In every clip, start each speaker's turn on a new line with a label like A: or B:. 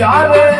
A: Jahre.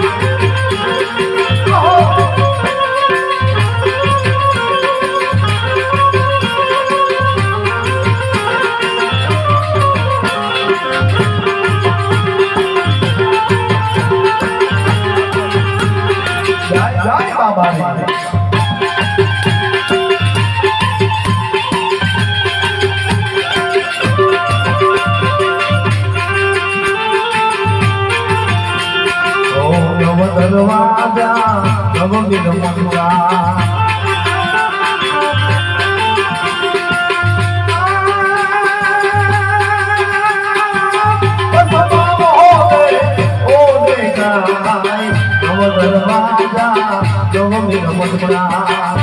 A: ભગવાજા ભગવિદ મંગા ભગવાજા ભગવિદ મંગા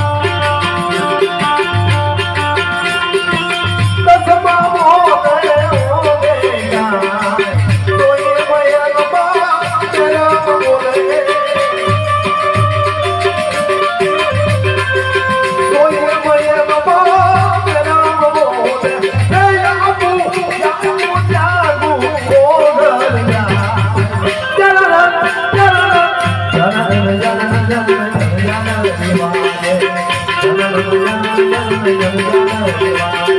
A: देवा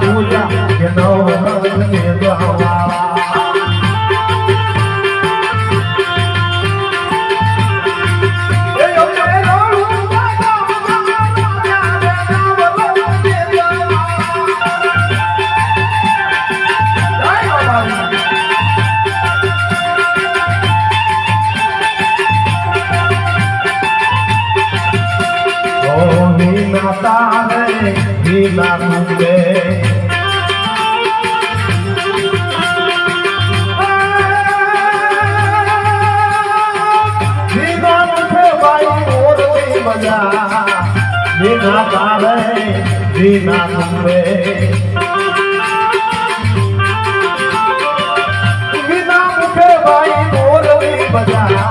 A: તુલ્યા કે નવ મજા વિના ભાવે વિના ગુંબે વિના મુખે ભાઈ મોરવી બજા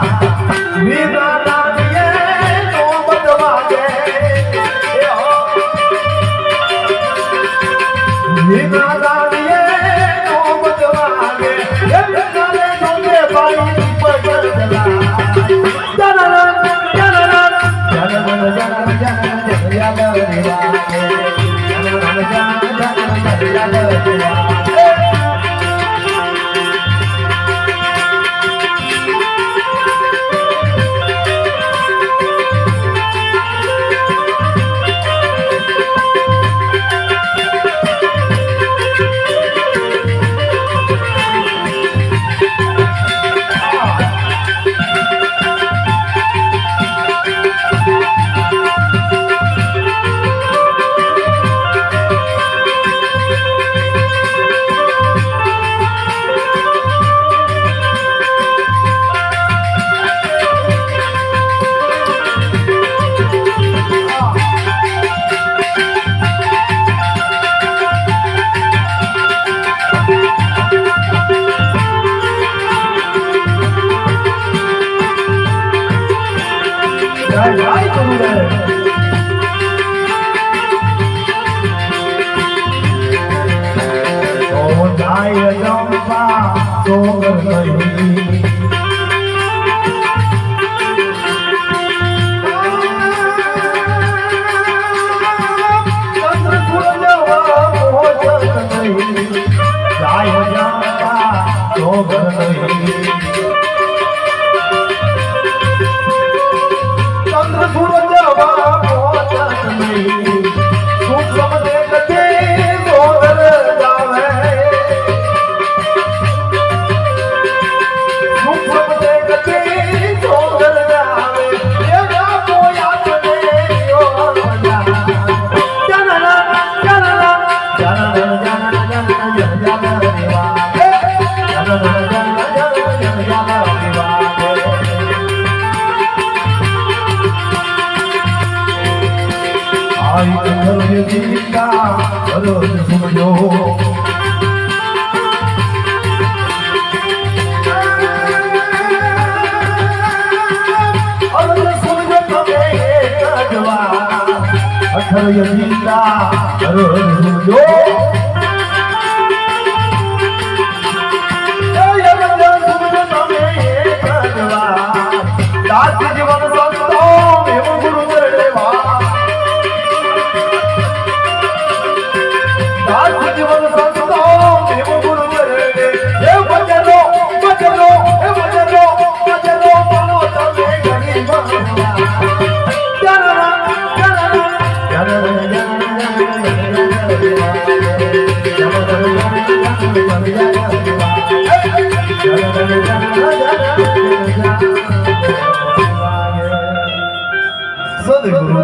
A: વિના જાય જંપા ચોર થઈ જાય જંપા ચોર થઈ જીવિકા રોજ સુમયો Sadhguru